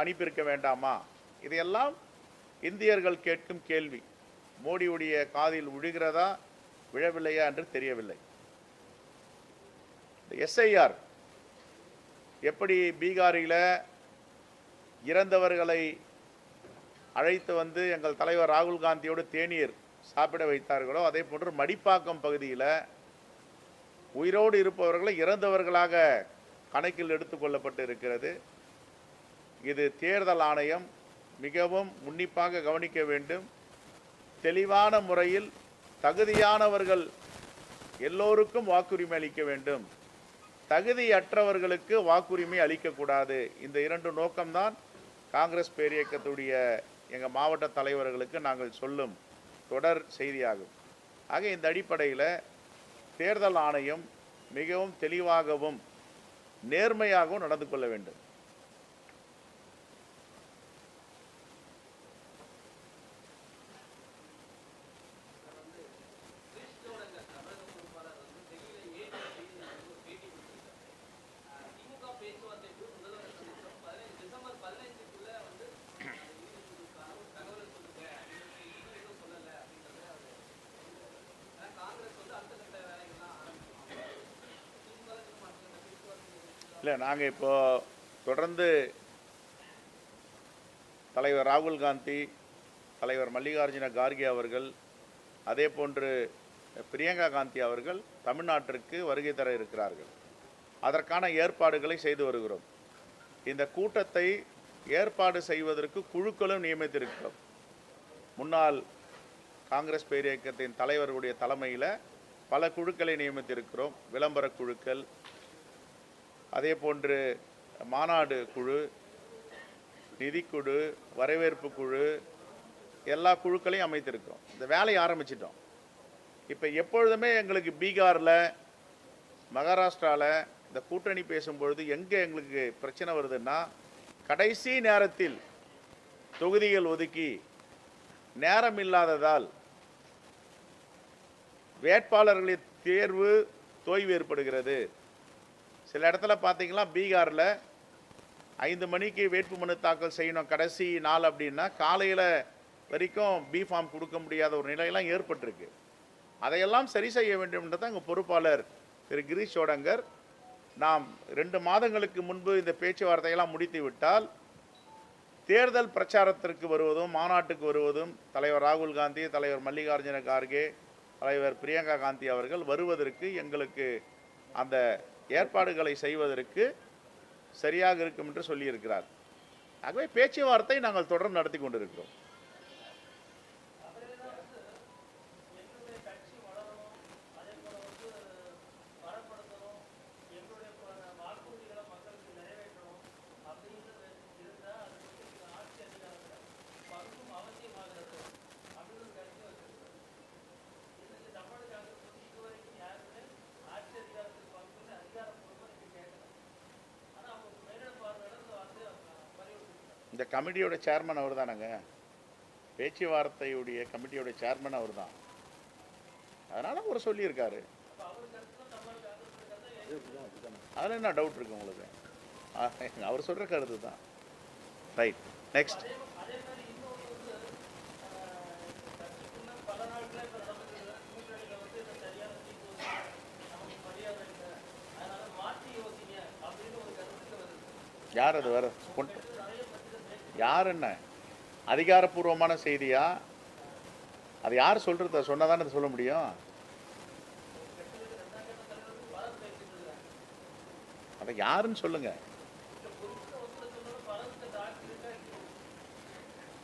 அனுப்பியிருக்க வேண்டாமா? இதையெல்லாம் இந்தியர்கள் கேட்கும் கேள்வி. மோடியுடைய காதில் விழுகிறதா விழவில்லையா என்று தெரியவில்லை. எஸ்ஐஆர் எப்படி பீகாரில் இறந்தவர்களை அழைத்து வந்து எங்கள் தலைவர் ராகுல் காந்தியோடு தேநீர் சாப்பிட வைத்தார்களோ அதே போன்று மடிப்பாக்கம் பகுதியில் உயிரோடு இருப்பவர்களை இறந்தவர்களாக கணக்கில் எடுத்துக்கொள்ளப்பட்டு இருக்கிறது. இது தேர்தல் ஆணையம் மிகவும் உன்னிப்பாக கவனிக்க வேண்டும். தெளிவான முறையில் தகுதியானவர்கள் எல்லோருக்கும் வாக்குரிமை அளிக்க வேண்டும். தகுதியற்றவர்களுக்கு வாக்குரிமை அளிக்கக்கூடாது இந்த இரண்டு நோக்கம்தான் காங்கிரஸ் பேரியக்கத்துடைய எங்கள் மாவட்ட தலைவர்களுக்கு நாங்கள் சொல்லும் தொடர் செய்தியாகும். ஆக இந்த அடிப்படையில் தேர்தல் ஆணையம் மிகவும் தெளிவாகவும் நேர்மையாகவும் நடந்து கொள்ள வேண்டும். இல்லை நாங்கள் இப்போது தொடர்ந்து தலைவர் ராகுல் காந்தி தலைவர் மல்லிகார்ஜுன கார்கே அவர்கள் அதே போன்று பிரியங்கா காந்தி அவர்கள் தமிழ்நாட்டிற்கு வருகை தர இருக்கிறார்கள். அதற்கான ஏற்பாடுகளை செய்து வருகிறோம். இந்த கூட்டத்தை ஏற்பாடு செய்வதற்கு குழுக்களும் நியமித்திருக்கிறோம். முன்னாள் காங்கிரஸ் பேரியக்கத்தின் தலைவருடைய தலைமையில் பல குழுக்களை நியமித்திருக்கிறோம். விளம்பர குழுக்கள் அதே போன்று மாநாடு குழு நிதிக்குழு வரவேற்பு குழு எல்லா குழுக்களையும் அமைத்திருக்கிறோம். இந்த வேலையை ஆரம்பிச்சிட்டோம். இப்போ எப்பொழுதுமே எங்களுக்கு பீகாரில் மகாராஷ்டிராவில் இந்த கூட்டணி பேசும்பொழுது எங்கே எங்களுக்கு பிரச்சனை வருதுன்னா கடைசி நேரத்தில் தொகுதிகள் ஒதுக்கி நேரம் இல்லாததால் வேட்பாளர்களின் தேர்வு தோய்வு ஏற்படுகிறது. சில இடத்துல பார்த்தீங்கன்னா பீகாரில் ஐந்து மணிக்கு வேட்புமனு தாக்கல் செய்யணும் கடைசி நாள் அப்படின்னா காலையில் வரைக்கும் பி ஃபார்ம் கொடுக்க முடியாத ஒரு நிலையெல்லாம் ஏற்பட்டிருக்கு. அதையெல்லாம் சரி செய்ய வேண்டும் எங்கள் பொறுப்பாளர் திரு கிரீஷ் சோடங்கர். நாம் ரெண்டு மாதங்களுக்கு முன்பு இந்த பேச்சுவார்த்தையெல்லாம் முடித்து விட்டால் தேர்தல் பிரச்சாரத்திற்கு வருவதும் மாநாட்டுக்கு வருவதும் தலைவர் ராகுல் காந்தி தலைவர் மல்லிகார்ஜுன கார்கே தலைவர் பிரியங்கா காந்தி அவர்கள் வருவதற்கு எங்களுக்கு அந்த ஏற்பாடுகளை செய்வதற்கு சரியாக இருக்கும் என்று சொல்லியிருக்கிறார். ஆகவே பேச்சுவார்த்தை நாங்கள் தொடர்ந்து நடத்தி கொண்டிருக்கிறோம். இந்த கமிட்டியோட சேர்மன் அவர் தானங்க பேச்சுவார்த்தையுடைய கமிட்டியோட சேர்மன் அவர் தான் அதனால் அவர் சொல்லியிருக்காரு. அதில் என்ன டவுட் இருக்கு உங்களுக்கு? அவர் சொல்கிற கருத்து தான். ரைட் நெக்ஸ்ட் யார் அது வேறு? கொண்டு யார் என்ன? அதிகாரப்பூர்வமான செய்தியா? அது யார் சொல்கிறத சொன்னால் தானே சொல்ல முடியும்? அதை யாருன்னு சொல்லுங்க.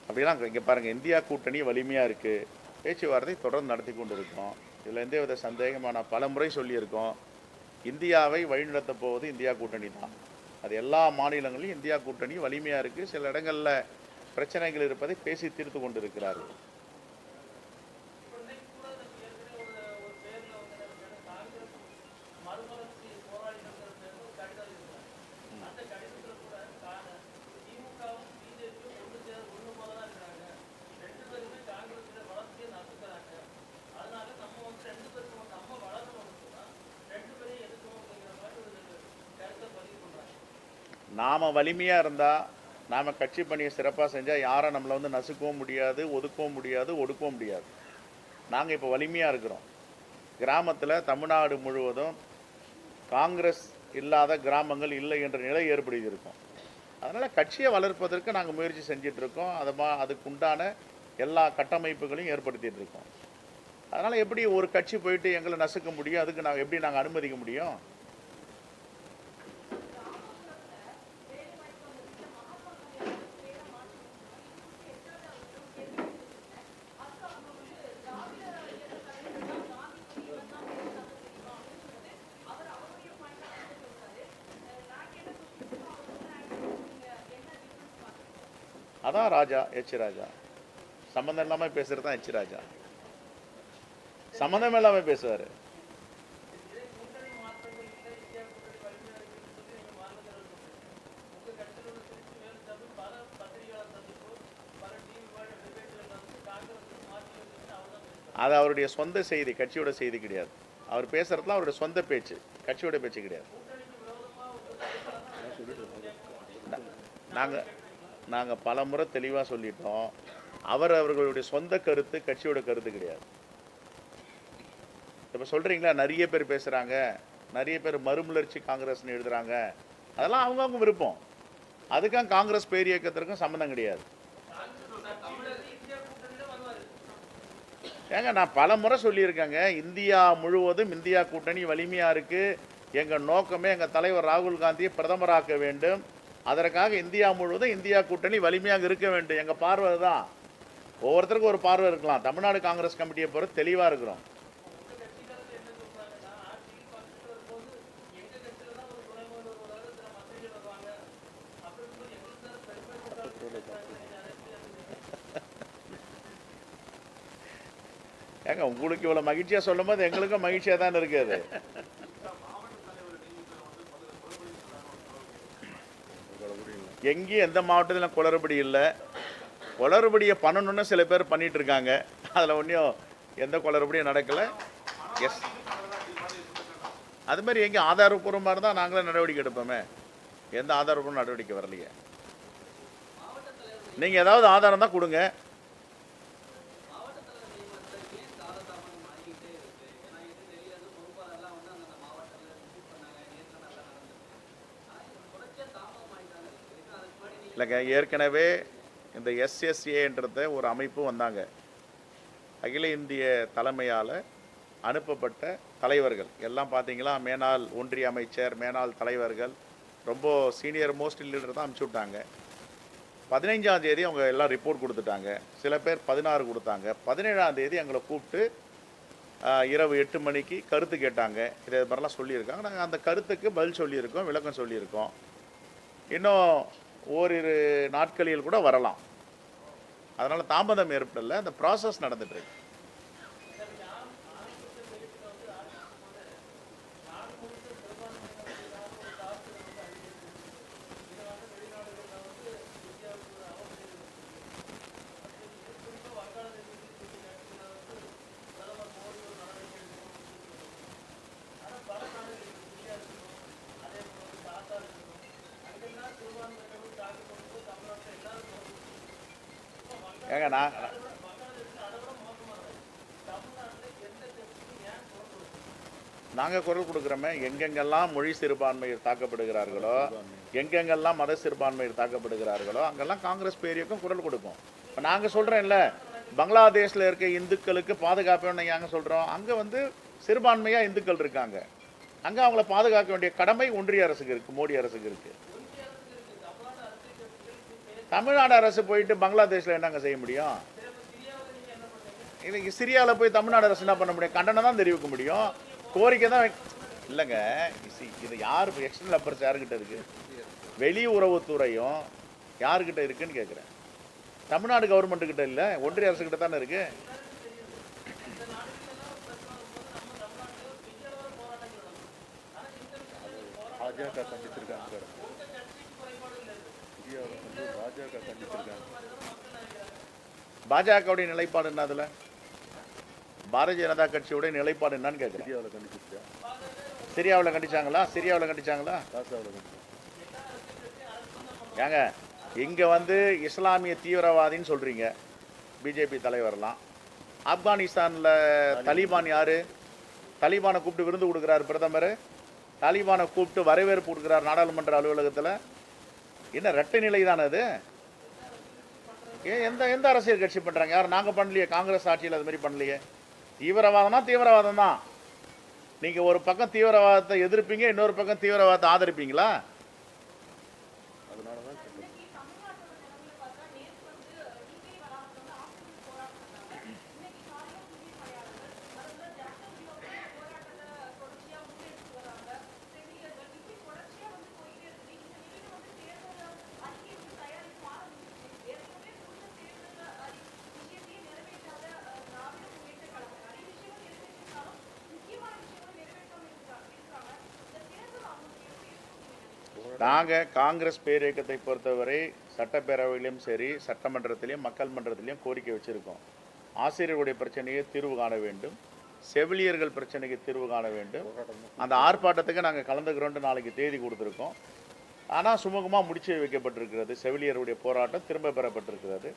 அப்படிலாம் இங்கே பாருங்கள் இந்தியா கூட்டணி வலிமையாக இருக்குது பேச்சுவார்த்தை தொடர்ந்து நடத்தி கொண்டு இருக்கோம் இதில் எந்தவித சந்தேகமான பல முறை சொல்லியிருக்கோம். இந்தியாவை வழிநடத்த போவது இந்தியா கூட்டணி தான். அது எல்லா மாநிலங்களிலும் இந்தியா கூட்டணி வலிமையாக இருக்குது சில இடங்களில் பிரச்சனைகள் இருப்பதை பேசி தீர்த்து கொண்டு நாம் வலிமையாக இருந்தால் நாம் கட்சி பணியை சிறப்பாக செஞ்சால் யாரும் நம்மளை வந்து நசுக்கவும் முடியாது ஒதுக்கவும் முடியாது ஒடுக்கவும் முடியாது. நாங்கள் இப்போ வலிமையாக இருக்கிறோம். கிராமத்தில் தமிழ்நாடு முழுவதும் காங்கிரஸ் இல்லாத கிராமங்கள் இல்லை என்ற நிலை ஏற்படுத்தி இருக்கோம் அதனால் கட்சியை வளர்ப்பதற்கு நாங்கள் முயற்சி செஞ்சிட்ருக்கோம். அது மா அதுக்கு உண்டான எல்லா கட்டமைப்புகளையும் ஏற்படுத்திகிட்டு இருக்கோம் அதனால் எப்படி ஒரு கட்சி போயிட்டு எங்களை நசுக்க முடியும்? அதுக்கு நாங்கள் எப்படி நாங்கள் அனுமதிக்க முடியும்? அதான் ராஜா எச் ராஜா. சம்மந்தம் இல்லாமல் பேசுறது தான் எச் ராஜா. சம்மந்தம் இல்லாமல் பேசுவார். அது அவருடைய சொந்த செய்தி கட்சியோட செய்தி கிடையாது. அவர் பேசுறதுலாம் அவருடைய சொந்த பேச்சு கட்சியோட பேச்சு கிடையாது. நாங்கள் நாங்கள் பல முறை தெளிவாக சொல்லிட்டோம். அவர் அவர்களுடைய சொந்த கருத்து கட்சியோட கருத்து கிடையாது. இப்போ சொல்கிறீங்களா நிறைய பேர் பேசுகிறாங்க நிறைய பேர் மறுமலர்ச்சி காங்கிரஸ்னு எழுதுறாங்க. அதெல்லாம் அவங்கவுங்க விருப்பம். அதுக்கும் காங்கிரஸ் பேர் இயக்கத்திற்கும் சம்மந்தம் கிடையாது. ஏங்க நான் பல முறை சொல்லியிருக்கேங்க இந்தியா முழுவதும் இந்தியா கூட்டணி வலிமையாக இருக்குது எங்கள் நோக்கமே எங்கள் தலைவர் ராகுல் காந்தியை பிரதமராக்க வேண்டும். அதற்காக இந்தியா முழுவதும் இந்தியா கூட்டணி வலிமையாக இருக்க வேண்டும். எங்கள் பார்வை தான் ஒவ்வொருத்தருக்கும் ஒரு பார்வை இருக்கலாம். தமிழ்நாடு காங்கிரஸ் கமிட்டியை பொறுத்து தெளிவாக இருக்கிறோம். ஏங்க உங்களுக்கு இவ்வளோ மகிழ்ச்சியாக சொல்லும் போது எங்களுக்கும் மகிழ்ச்சியாக தான் இருக்குது எங்கேயும் எந்த மாவட்டத்திலும் குளறுபடி இல்லை. குளறுபடியை பண்ணணும்னு சில பேர் பண்ணிட்டு இருக்காங்க. அதில் ஒன்றும் எந்த குளறுபடியும் நடக்கலை. எஸ் அது மாதிரி எங்கேயும் ஆதாரப்பூர்வமாக இருந்தால் நாங்களே நடவடிக்கை எடுப்போமே. எந்த ஆதாரப்பூர்வ நடவடிக்கை வரலையே. நீங்கள் ஏதாவது ஆதாரம் தான் கொடுங்க. இல்லைங்க ஏற்கனவே இந்த எஸ்எஸ்ஏன்றத ஒரு அமைப்பு வந்தாங்க. அகில இந்திய தலைமையால் அனுப்பப்பட்ட தலைவர்கள். எல்லாம் பார்த்தீங்களா? மேனாள் ஒன்றிய அமைச்சர் மேனாள் தலைவர்கள். ரொம்ப சீனியர் மோஸ்ட் லீடர் தான் அனுப்பிச்சி விட்டாங்க. பதினைஞ்சாம் தேதி அவங்க எல்லாம் ரிப்போர்ட் கொடுத்துட்டாங்க. சில பேர் பதினாறு கொடுத்தாங்க. பதினேழாம் தேதி எங்களை கூப்பிட்டு இரவு எட்டு மணிக்கு கருத்து கேட்டாங்க. இதை மாதிரிலாம் சொல்லியிருக்காங்க. நாங்கள் அந்த கருத்துக்கு பதில் சொல்லியிருக்கோம் விளக்கம் சொல்லியிருக்கோம். இன்னும் ஓரிரு நாட்களில் கூட வரலாம். அதனால் தாமதம் ஏற்படல. அந்த ப்ராசஸ் நடந்துட்டு ஏங்க நான் நாங்கள் குரல் கொடுக்குறோமே எங்கெங்கெல்லாம் மொழி சிறுபான்மையர் தாக்கப்படுகிறார்களோ எங்கெங்கெல்லாம் மத சிறுபான்மையர் தாக்கப்படுகிறார்களோ அங்கெல்லாம் காங்கிரஸ் பேரியக்கும் குரல் கொடுக்கும் இப்போ நாங்கள் சொல்கிறேன்ல பங்களாதேஷில் இருக்க இந்துக்களுக்கு பாதுகாப்பு நாங்கள் சொல்கிறோம் அங்கே வந்து சிறுபான்மையாக இந்துக்கள் இருக்காங்க. அங்கே அவங்கள பாதுகாக்க வேண்டிய கடமை ஒன்றிய அரசுக்கு இருக்குது மோடி அரசுக்கு இருக்குது தமிழ்நாடு அரசு போயிட்டு பங்களாதேஷில் என்னங்க செய்ய முடியும்? இது சிரியாவில் போய் தமிழ்நாடு அரசு என்ன பண்ண முடியும்? கண்டனம் தான் தெரிவிக்க முடியும். கோரிக்கை தான் இல்லைங்க. இது யார் எக்ஸ்டர்னல் அஃபேர்ஸ் யாருக்கிட்ட இருக்குது வெளி உறவுத்துறையும் யாருக்கிட்ட இருக்குன்னு கேட்குறேன் தமிழ்நாடு கவர்மெண்ட்டுக்கிட்ட கிட்ட இல்லை ஒன்றிய அரசுக்கிட்ட தானே இருக்குது பாஜக சந்திச்சிருக்காங்க சார் பாஜக கண்டிச்சிருக்காங்க. பாஜகவுடைய நிலைப்பாடு என்ன அதில்? பாரதிய ஜனதா கட்சியோட நிலைப்பாடு என்னன்னு கேட்குறேன் இந்தியாவில் கண்டிச்சிருக்கா சிரியாவில் கண்டிச்சாங்களா? சிரியாவில் கண்டிச்சாங்களா? காசாவில் ஏங்க இங்கே வந்து இஸ்லாமிய தீவிரவாதின்னு சொல்கிறீங்க பிஜேபி தலைவர்லாம். ஆப்கானிஸ்தானில் தலிபான் யார்? தலிபானை கூப்பிட்டு விருந்து கொடுக்குறாரு பிரதமர். தாலிபானை கூப்பிட்டு வரவேற்பு கொடுக்குறாரு நாடாளுமன்ற அலுவலகத்தில். என்ன ரெட்டை நிலை தானே அது? ஏன் எந்த எந்த அரசியல் கட்சி பண்ணுறாங்க யார் நாங்கள் பண்ணலையே காங்கிரஸ் ஆட்சியில் அது மாதிரி பண்ணலையே. தீவிரவாதம்னா தீவிரவாதம் தான் நீங்கள் ஒரு பக்கம் தீவிரவாதத்தை எதிர்ப்பீங்க இன்னொரு பக்கம் தீவிரவாதத்தை ஆதரிப்பீங்களா அதனால தான் சொல்றேன். நாங்கள் காங்கிரஸ் பேரியக்கத்தை பொறுத்தவரை சட்டப்பேரவையிலும் சரி சட்டமன்றத்திலையும் மக்கள் மன்றத்திலையும் கோரிக்கை வச்சுருக்கோம். ஆசிரியர்களுடைய பிரச்சனையை தீர்வு காண வேண்டும். செவிலியர்கள் பிரச்சனைக்கு தீர்வு காண வேண்டும். அந்த ஆர்ப்பாட்டத்துக்கு நாங்கள் கலந்துக்கிறோன்ட்டு நாளைக்கு தேதி கொடுத்துருக்கோம். ஆனால் சுமூகமாக முடிச்சு வைக்கப்பட்டிருக்கிறது. செவிலியருடைய போராட்டம் திரும்ப பெறப்பட்டிருக்கிறது.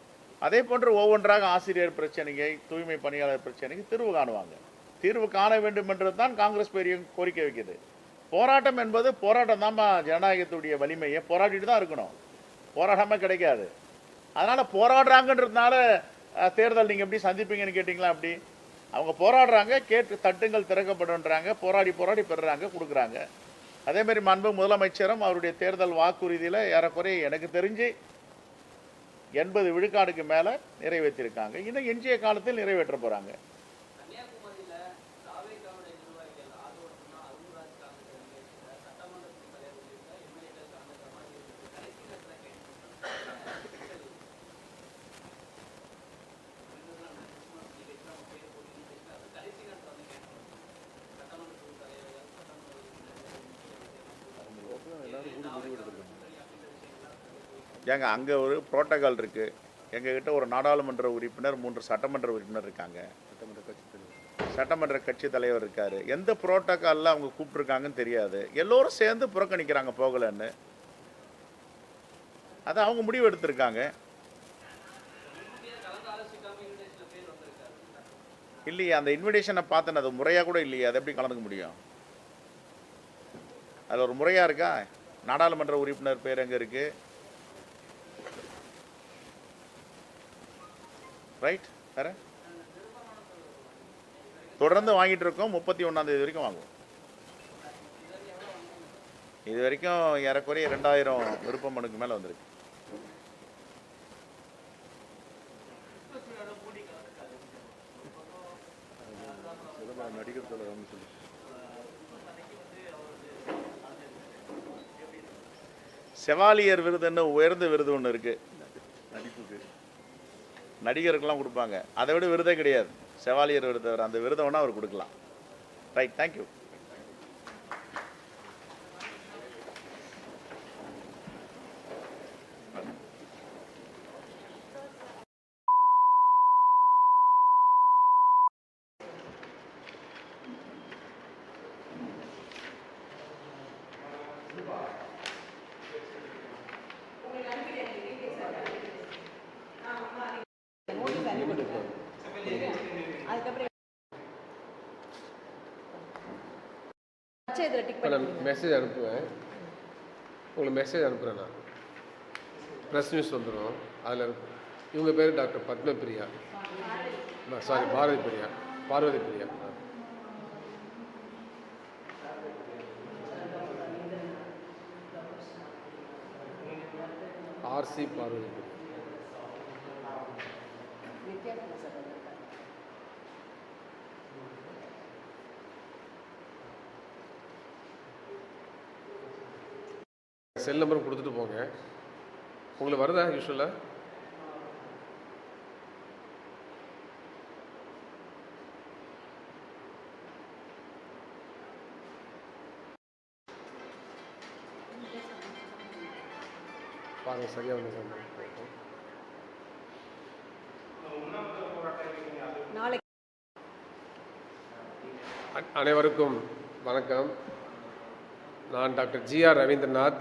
அதே போன்று ஒவ்வொன்றாக ஆசிரியர் பிரச்சனையை தூய்மை பணியாளர் பிரச்சனைக்கு தீர்வு காணுவாங்க. தீர்வு காண வேண்டும் என்றது தான் காங்கிரஸ் பெரிய கோரிக்கை வைக்கிறது போராட்டம் என்பது போராட்டம் தான்மா ஜனநாயகத்துடைய வலிமையை. போராடிட்டு தான் இருக்கணும். போராடாமல் கிடைக்காது. அதனால் போராடுறாங்கன்றதுனால தேர்தல் நீங்கள் எப்படி சந்திப்பீங்கன்னு கேட்டிங்களா அப்படி? அவங்க போராடுறாங்க கேட்டு தட்டுங்கள் திறக்கப்படுன்றாங்க போராடி போராடி பெறுறாங்க கொடுக்குறாங்க. அதேமாரி மாதிரி மாண்பு முதலமைச்சரும் அவருடைய தேர்தல் வாக்குறுதியில் ஏறக்குறைய எனக்கு தெரிஞ்சு எண்பது விழுக்காடுக்கு மேலே நிறைவேற்றியிருக்காங்க இன்னும் எஞ்சிய காலத்தில் நிறைவேற்ற போகிறாங்க கன்னியாகுமரியில தாவேக்காவுடைய நிர்வாகிகள் ஆதரவுனா அருண்ராஜ் காங்கிரஸ் நிகழ்ச்சியில சட்டமன்றத்தின் தலைவர் உள்ளிட்ட எம்எல்ஏக்கள் கலந்துக்கிற மாதிரி இருந்தது கடைசி நேரத்தில் கேட்டு கடைசி நேரத்தில் வந்து கேட்டோம் சட்டமன்றத்தின் தலைவர்கள் சட்டமன்ற அவங்க லோக்கல் எல்லாரும் கூடி முடிவு எடுத்திருக்காங்க ஏங்க அங்கே ஒரு புரோட்டோகால் இருக்குது எங்ககிட்ட ஒரு நாடாளுமன்ற உறுப்பினர் மூன்று சட்டமன்ற உறுப்பினர் இருக்காங்க. சட்டமன்ற கட்சி தலைவர். சட்டமன்ற கட்சி தலைவர் இருக்காரு. எந்த புரோட்டோக்காலில் அவங்க கூப்பிட்ருக்காங்கன்னு தெரியாது. எல்லோரும் சேர்ந்து புறக்கணிக்கிறாங்க போகலன்னு. அதை அவங்க முடிவு எடுத்திருக்காங்க. இல்லையே அந்த இன்விடேஷனை பார்த்தேன். அது முறையாக கூட இல்லையே. அதை எப்படி கலந்துக்க முடியும்? அதில் ஒரு முறையாக இருக்கா? நாடாளுமன்ற உறுப்பினர் பேர் எங்கே இருக்கு? ரைட் வேற தொடர்ந்து வாங்கிட்டு இருக்கோம் முப்பத்தி ஒன்றாந்தேதி வரைக்கும் வாங்குவோம். இது வரைக்கும் ஏறக்குறைய ரெண்டாயிரம் விருப்ப மனுக்கு மேலே வந்திருக்கு. நடிகர் தலைவர் சொல்லி செவாலியர் விருதுன்னு உயர்ந்த விருது ஒன்று இருக்குது நடிப்புக்கு நடிகருக்கெல்லாம் கொடுப்பாங்க. அதை விட விருதே கிடையாது. செவாலியர் விருது அந்த விருதை வேணால் அவர் கொடுக்கலாம். ரைட் தேங்க்யூ பச்சை இதில் டிக் பண்ணி மெசேஜ் அனுப்புவேன். உங்களுக்கு மெசேஜ் அனுப்புகிறேன் நான். ப்ரெஸ் நியூஸ் வந்துடும் அதில் இவங்க பேர் டாக்டர் பத்மபிரியா. சாரி பாரதி பிரியா பார்வதி பிரியா. ஆர்சி பார்வதி பிரியா செல் நம்பரும் கொடுத்துட்டு போங்க. உங்களுக்கு வருதா யூஸ்வலாக பாருங்கள் சரியாக வந்து அனைவருக்கும் வணக்கம். நான் டாக்டர் ஜி ஆர் ரவீந்திரநாத்.